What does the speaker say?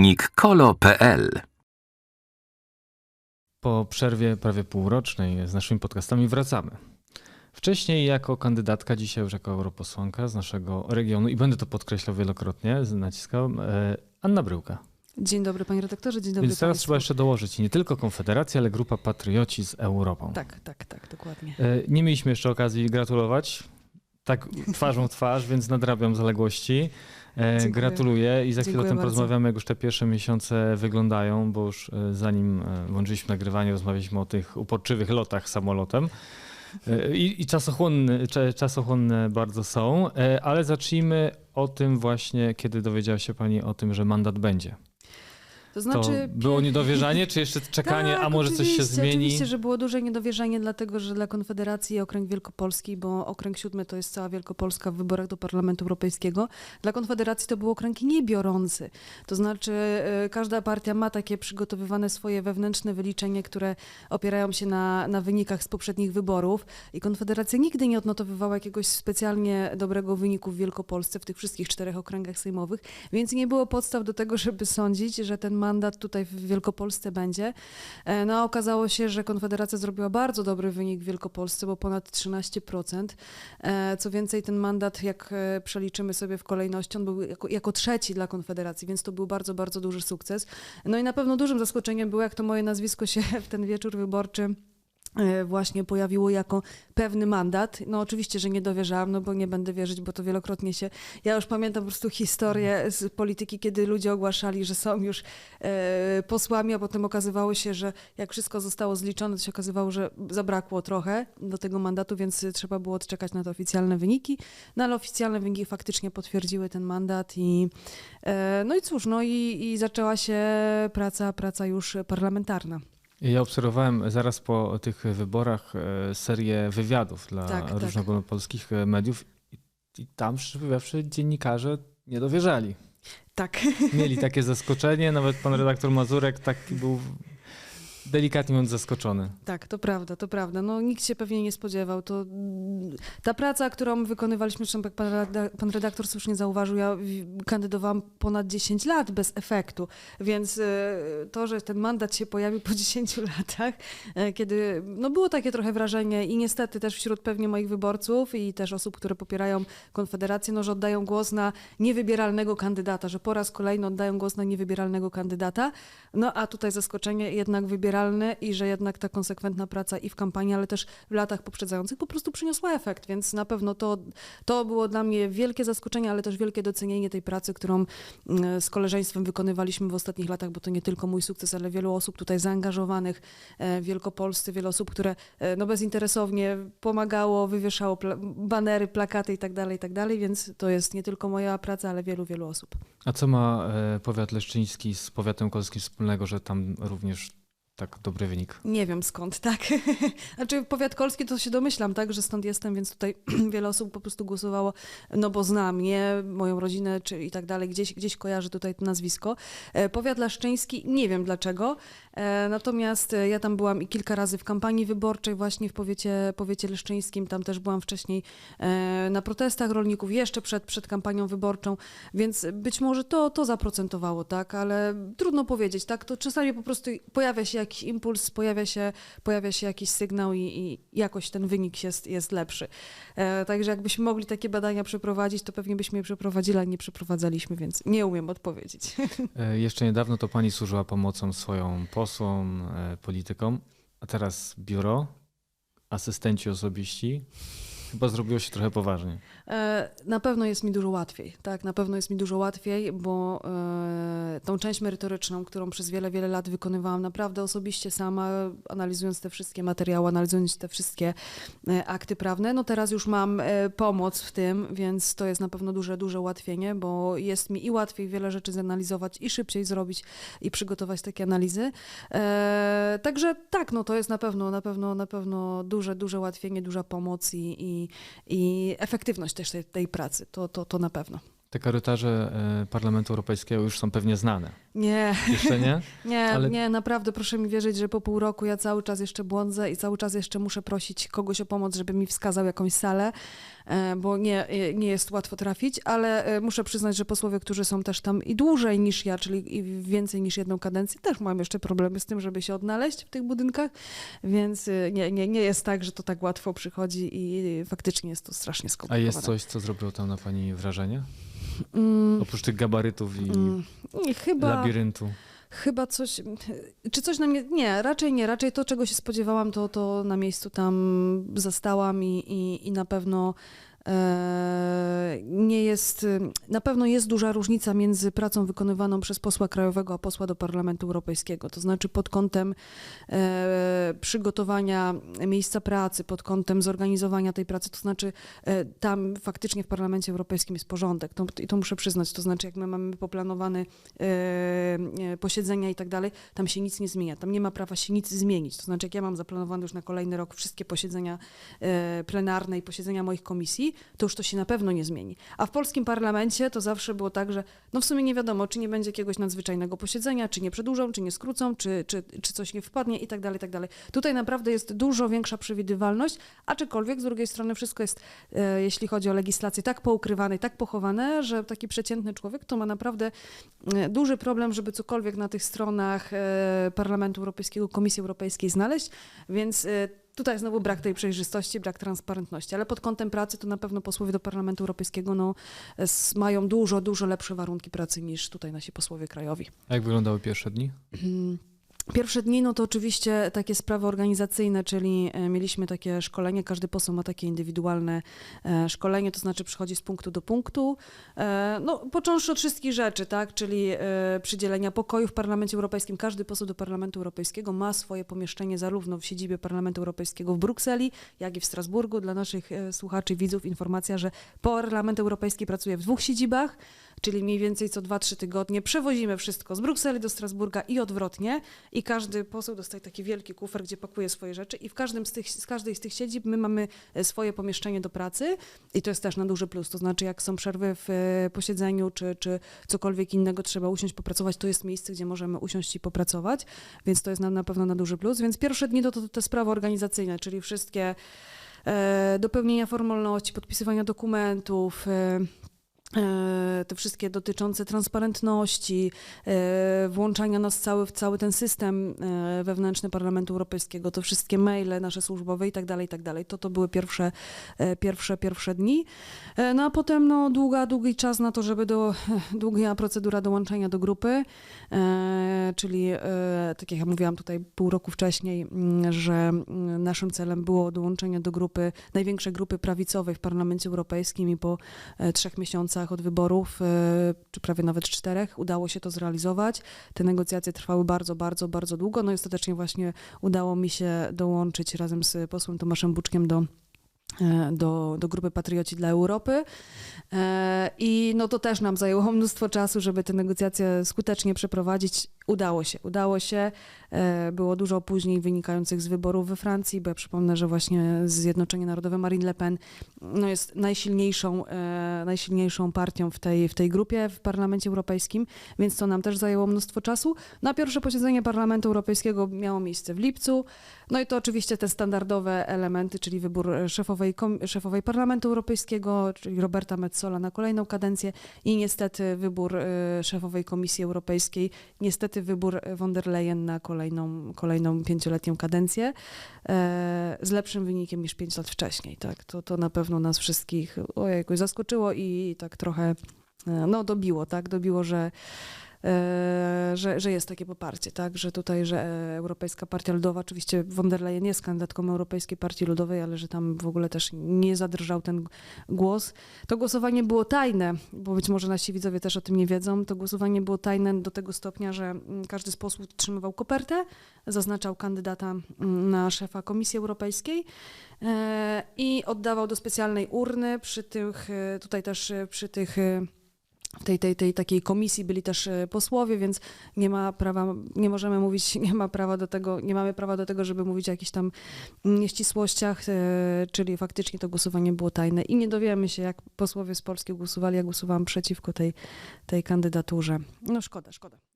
www.e-kolo.pl Po przerwie prawie półrocznej z naszymi podcastami wracamy. Wcześniej jako kandydatka, dzisiaj już jako europosłanka z naszego regionu i będę to podkreślał wielokrotnie, naciskał, e, Anna Bryłka. Dzień dobry panie redaktorze, dzień dobry Więc teraz państwu. trzeba jeszcze dołożyć nie tylko Konfederacja, ale grupa Patrioci z Europą. Tak, tak, tak, dokładnie. E, Nie mieliśmy jeszcze okazji gratulować. Tak twarzą w twarz, więc nadrabiam zaległości. E, Dziękuję. Gratuluję i za chwilę o tym porozmawiamy, jak już te pierwsze miesiące wyglądają, bo już e, zanim e, włączyliśmy nagrywanie, rozmawialiśmy o tych uporczywych lotach samolotem. I, i czasochłonne, czasochłonne bardzo są, ale zacznijmy o tym właśnie, kiedy dowiedziała się Pani o tym, że mandat będzie. To znaczy... to było niedowierzanie, czy jeszcze czekanie, tak, a może coś się zmieni? Oczywiście, że było duże niedowierzanie, dlatego że dla Konfederacji okręg Wielkopolski, bo okręg siódmy to jest cała Wielkopolska w wyborach do Parlamentu Europejskiego, dla Konfederacji to był okręg niebiorący. To znaczy e, każda partia ma takie przygotowywane swoje wewnętrzne wyliczenie, które opierają się na, na wynikach z poprzednich wyborów i Konfederacja nigdy nie odnotowywała jakiegoś specjalnie dobrego wyniku w Wielkopolsce, w tych wszystkich czterech okręgach sejmowych, więc nie było podstaw do tego, żeby sądzić, że ten mandat tutaj w Wielkopolsce będzie. E, No a okazało się, że Konfederacja zrobiła bardzo dobry wynik w Wielkopolsce, bo ponad 13%. E, Co więcej, ten mandat, jak e, przeliczymy sobie w kolejności, on był jako, jako trzeci dla Konfederacji, więc to był bardzo, bardzo duży sukces. No i na pewno dużym zaskoczeniem było, jak to moje nazwisko się w ten wieczór wyborczy właśnie pojawiło jako pewny mandat. No oczywiście, że nie dowierzałam, no bo nie będę wierzyć, bo to wielokrotnie się... Ja już pamiętam po prostu historię z polityki, kiedy ludzie ogłaszali, że są już e, posłami, a potem okazywało się, że jak wszystko zostało zliczone, to się okazywało, że zabrakło trochę do tego mandatu, więc trzeba było odczekać na te oficjalne wyniki. No ale oficjalne wyniki faktycznie potwierdziły ten mandat i e, no i cóż, no i, i zaczęła się praca, praca już parlamentarna. Ja obserwowałem zaraz po tych wyborach e, serię wywiadów dla Tak, tak. różnych ogólnopolskich e, mediów i, tam powiedziawszy dziennikarze nie dowierzali. Tak. Mieli takie zaskoczenie, nawet pan redaktor Mazurek taki był delikatnie mówiąc zaskoczony. Tak, to prawda, to prawda. No, nikt się pewnie nie spodziewał. To, mm, ta praca, którą wykonywaliśmy, zresztą jak pan, pan redaktor słusznie zauważył, ja kandydowałam ponad 10 lat bez efektu, więc e, to, że ten mandat się pojawił po 10 latach, e, kiedy no, było takie trochę wrażenie i niestety też wśród pewnie moich wyborców i też osób, które popierają Konfederację, no, że oddają głos na niewybieralnego kandydata, że po raz kolejny oddają głos na niewybieralnego kandydata, no a tutaj zaskoczenie jednak i że jednak ta konsekwentna praca i w kampanii, ale też w latach poprzedzających po prostu przyniosła efekt, więc na pewno to, to było dla mnie wielkie zaskoczenie, ale też wielkie docenienie tej pracy, którą mm, z koleżeństwem wykonywaliśmy w ostatnich latach, bo to nie tylko mój sukces, ale wielu osób tutaj zaangażowanych e, w Wielkopolsce, wiele osób, które e, no bezinteresownie pomagało, wywieszało banery, plakaty i tak dalej, i tak więc to jest nie tylko moja praca, ale wielu, wielu osób. A co ma e, powiat leszczyński z powiatem kolskim wspólnego, że tam również tak dobry wynik? Nie wiem skąd, tak. Znaczy powiat kolski to się domyślam, tak, że stąd jestem, więc tutaj wiele osób po prostu głosowało, no bo zna mnie, moją rodzinę czy i tak dalej, gdzieś, gdzieś kojarzy tutaj to nazwisko. E, Powiat laszczyński, nie wiem dlaczego, e, natomiast e, ja tam byłam i kilka razy w kampanii wyborczej właśnie w powiecie, powiecie leszczyńskim, tam też byłam wcześniej na protestach rolników, jeszcze przed, przed kampanią wyborczą, więc być może to, to zaprocentowało, tak, ale trudno powiedzieć, tak, to czasami po prostu pojawia się jakiś impuls, pojawia się, pojawia się jakiś sygnał i, i jakoś ten wynik jest, jest lepszy. E, także jakbyśmy mogli takie badania przeprowadzić, to pewnie byśmy je przeprowadzili, ale nie przeprowadzaliśmy, więc nie umiem odpowiedzieć. E, Jeszcze niedawno to pani służyła pomocą swoją posłom, e, politykom, a teraz biuro, asystenci osobiści. Chyba zrobiło się trochę poważnie. E, Na pewno jest mi dużo łatwiej, tak, na pewno jest mi dużo łatwiej, bo e, tą część merytoryczną, którą przez wiele, wiele lat wykonywałam naprawdę osobiście sama, analizując te wszystkie materiały, analizując te wszystkie e, akty prawne, no teraz już mam pomoc w tym, więc to jest na pewno duże, duże ułatwienie, bo jest mi i łatwiej wiele rzeczy zanalizować i szybciej zrobić i przygotować takie analizy. Także tak, no to jest na pewno, na pewno, na pewno duże, duże ułatwienie, duża pomoc i, i, i efektywność też tej, tej pracy, to, to, to na pewno. Te korytarze e, Parlamentu Europejskiego już są pewnie znane. Nie, Jeszcze nie? nie, Ale- nie, naprawdę proszę mi wierzyć, że po pół roku ja cały czas jeszcze błądzę i cały czas jeszcze muszę prosić kogoś o pomoc, żeby mi wskazał jakąś salę, e, bo nie, e, nie jest łatwo trafić, ale muszę przyznać, że posłowie, którzy są też tam i dłużej niż ja, czyli i więcej niż jedną kadencję, też mają jeszcze problemy z tym, żeby się odnaleźć w tych budynkach, więc nie, nie, nie jest tak, że to tak łatwo przychodzi i faktycznie jest to strasznie A skomplikowane. jest coś, co zrobiło tam na pani wrażenie? Mm, Oprócz tych gabarytów i mm, chyba... labiryntu. Chyba coś. Czy coś na mnie. Nie, raczej nie. Raczej to, czego się spodziewałam, to, to na miejscu tam zastałam i, i, i na pewno. E, Nie jest, na pewno jest duża różnica między pracą wykonywaną przez posła krajowego a posła do Parlamentu Europejskiego. To znaczy pod kątem e, przygotowania miejsca pracy, pod kątem zorganizowania tej pracy. To znaczy e, tam faktycznie w Parlamencie Europejskim jest porządek. To, I to muszę przyznać. To znaczy jak my mamy poplanowany e, e, posiedzenia i tak dalej, tam się nic nie zmienia. Tam nie ma prawa się nic zmienić. To znaczy, jak ja mam zaplanowane już na kolejny rok wszystkie posiedzenia plenarne i posiedzenia moich komisji, to już to się na pewno nie zmieni. A w polskim parlamencie to zawsze było tak, że no w sumie nie wiadomo, czy nie będzie jakiegoś nadzwyczajnego posiedzenia, czy nie przedłużą, czy nie skrócą, czy, czy, czy coś nie wpadnie i tak dalej, i tak dalej. Tutaj naprawdę jest dużo większa przewidywalność, aczkolwiek z drugiej strony wszystko jest, e, jeśli chodzi o legislację, tak poukrywane i tak pochowane, że taki przeciętny człowiek to ma naprawdę e, duży problem, żeby cokolwiek na tych stronach e, Parlamentu Europejskiego, Komisji Europejskiej znaleźć, więc e, tutaj znowu brak tej przejrzystości, brak transparentności, ale pod kątem pracy to na pewno posłowie do Parlamentu Europejskiego no, s- mają dużo, dużo lepsze warunki pracy niż tutaj nasi posłowie krajowi. A jak wyglądały pierwsze dni? Pierwsze dni, no to oczywiście takie sprawy organizacyjne, czyli e, mieliśmy takie szkolenie, każdy poseł ma takie indywidualne e, szkolenie, to znaczy przychodzi z punktu do punktu, e, no począwszy od wszystkich rzeczy, tak, czyli przydzielenia pokoju w Parlamencie Europejskim. Każdy poseł do Parlamentu Europejskiego ma swoje pomieszczenie zarówno w siedzibie Parlamentu Europejskiego w Brukseli, jak i w Strasburgu. Dla naszych słuchaczy, widzów informacja, że Parlament Europejski pracuje w dwóch siedzibach, czyli mniej więcej co 2-3 tygodnie przewozimy wszystko z Brukseli do Strasburga i odwrotnie. I każdy poseł dostaje taki wielki kufer, gdzie pakuje swoje rzeczy i w każdym z, tych, z każdej z tych siedzib my mamy e, swoje pomieszczenie do pracy. I to jest też na duży plus, to znaczy jak są przerwy w e, posiedzeniu czy, czy cokolwiek innego trzeba usiąść, popracować, to jest miejsce, gdzie możemy usiąść i popracować, więc to jest na, na pewno na duży plus, więc pierwsze dni to, to te sprawy organizacyjne, czyli wszystkie e, dopełnienia formalności, podpisywania dokumentów, te wszystkie dotyczące transparentności, e, włączania nas cały, w cały ten system e, wewnętrzny Parlamentu Europejskiego, to wszystkie maile nasze służbowe i tak dalej, tak dalej. To to były pierwsze, e, pierwsze, pierwsze dni. E, No a potem no, długa, długi czas na to, żeby do, długa procedura dołączenia do grupy, e, czyli e, tak jak ja mówiłam tutaj pół roku wcześniej, mm, że mm, naszym celem było dołączenie do grupy, największej grupy prawicowej w Parlamencie Europejskim i po e, trzech miesiącach od wyborów, e, czy prawie nawet czterech, udało się to zrealizować. Te negocjacje trwały bardzo, bardzo, bardzo długo. No i ostatecznie właśnie udało mi się dołączyć razem z posłem Tomaszem Buczkiem do do, do grupy Patrioci dla Europy. E, I no to też nam zajęło mnóstwo czasu, żeby te negocjacje skutecznie przeprowadzić. Udało się, udało się. E, Było dużo opóźnień wynikających z wyborów we Francji, bo ja przypomnę, że właśnie Zjednoczenie Narodowe Marine Le Pen no jest najsilniejszą, e, najsilniejszą partią w tej, w tej grupie w Parlamencie Europejskim, więc to nam też zajęło mnóstwo czasu. Na pierwsze posiedzenie Parlamentu Europejskiego miało miejsce w lipcu. No i to oczywiście te standardowe elementy, czyli wybór szefowej, szefowej Parlamentu Europejskiego, czyli Roberta Metzola na kolejną kadencję i niestety wybór e, szefowej Komisji Europejskiej, niestety wybór von der Leyen na kolejną, kolejną pięcioletnią kadencję e, z lepszym wynikiem niż pięć lat wcześniej. Tak? To, to na pewno nas wszystkich ojejku, zaskoczyło i tak trochę e, no, dobiło, tak? Dobiło, że że, że jest takie poparcie, tak, że tutaj, że e, Europejska Partia Ludowa, oczywiście von der Leyen jest kandydatką Europejskiej Partii Ludowej, ale że tam w ogóle też nie zadrżał ten głos. To głosowanie było tajne, bo być może nasi widzowie też o tym nie wiedzą. To głosowanie było tajne do tego stopnia, że mm, każdy z posłów otrzymywał kopertę, zaznaczał kandydata mm, na szefa Komisji Europejskiej e, i oddawał do specjalnej urny przy tych, e, tutaj też e, przy tych e, w tej, tej, tej takiej komisji byli też e, posłowie, więc nie ma prawa, nie możemy mówić, nie ma prawa do tego, nie mamy prawa do tego, żeby mówić o jakichś tam nieścisłościach, e, czyli faktycznie to głosowanie było tajne i nie dowiemy się, jak posłowie z Polski głosowali, ja głosowałam przeciwko tej, tej kandydaturze. No szkoda, szkoda.